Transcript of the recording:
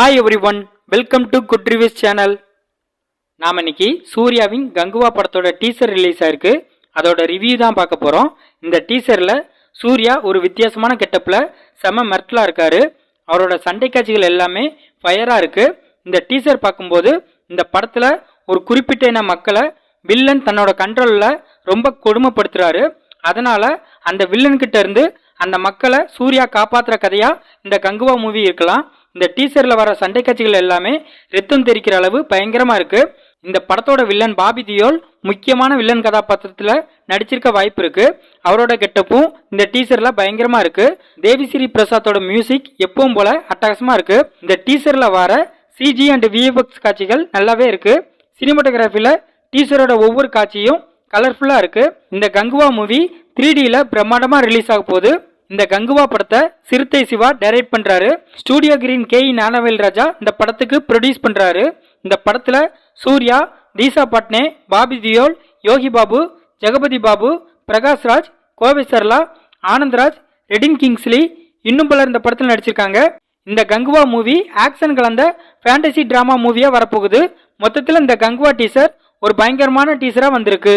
Hi everyone welcome to good reviews channel நாம் இன்னைக்கு சூர்யாவின் கங்குவா படத்தோட டீசர் ரிலீஸ் ஆயிருக்கு அதோட ரிவ்யூ தான் பார்க்க போகிறோம் இந்த டீசரில் சூர்யா ஒரு வித்தியாசமான கெட்டப்பில் செம மெர்டலாக இருக்காரு. அவரோட சண்டை காட்சிகள் எல்லாமே ஃபயராக இருக்குது இந்த டீசர் பார்க்கும்போது இந்த படத்தில் ஒரு குறிப்பிட்ட இன மக்களை வில்லன் தன்னோட கண்ட்ரோலில் ரொம்ப கொடுமைப்படுத்துகிறாரு அதனால் அந்த வில்லன்கிட்ட இருந்து அந்த மக்களை சூர்யா காப்பாற்றுற கதையாக இந்த கங்குவா மூவி இருக்கலாம். இந்த டீசர்ல வர சண்டை காட்சிகள் எல்லாமே ரத்தம் தெரிக்கிற அளவு பயங்கரமா இருக்கு. இந்த படத்தோட வில்லன் பாபி தியோல் முக்கியமான வில்லன் கதாபாத்திரத்துல நடிச்சிருக்க வாய்ப்பு இருக்கு. அவரோட கெட்டப்பும் இந்த டீசர்ல பயங்கரமா இருக்கு. தேவிஸ்ரீ பிரசாத்தோட மியூசிக் எப்பவும் போல அட்டகாசமா இருக்கு. இந்த டீசர்ல வர சிஜி அண்ட் விஎஃப்எக்ஸ் காட்சிகள் நல்லாவே இருக்கு. சினிமாட்டோகிராஃபில டீசரோட ஒவ்வொரு காட்சியும் கலர்ஃபுல்லா இருக்கு. இந்த கங்குவா மூவி த்ரீ டில பிரம்மாண்டமா ரிலீஸ் ஆக போகுது. இந்த கங்குவா படத்தை சிறுத்தை சிவா டைரக்ட் பண்றாரு. Studio green K Gnanavel Raja இந்த படத்துக்கு ப்ரொடியூஸ் பண்றாரு. இந்த படத்துல சூர்யா தீசா பட்னே பாபி தியோல் யோகி பாபு ஜெகபதி பாபு பிரகாஷ் ராஜ் கோவை சர்லா ஆனந்த்ராஜ் ரெடின் கிங்ஸ்லி இன்னும் பலர் இந்த படத்தில் நடிச்சிருக்காங்க. இந்த கங்குவா மூவி ஆக்ஷன் கலந்த ஃபேண்டசி டிராமா மூவியாக வரப்போகுது. மொத்தத்தில் இந்த கங்குவா டீசர் ஒரு பயங்கரமான டீசராக வந்திருக்கு.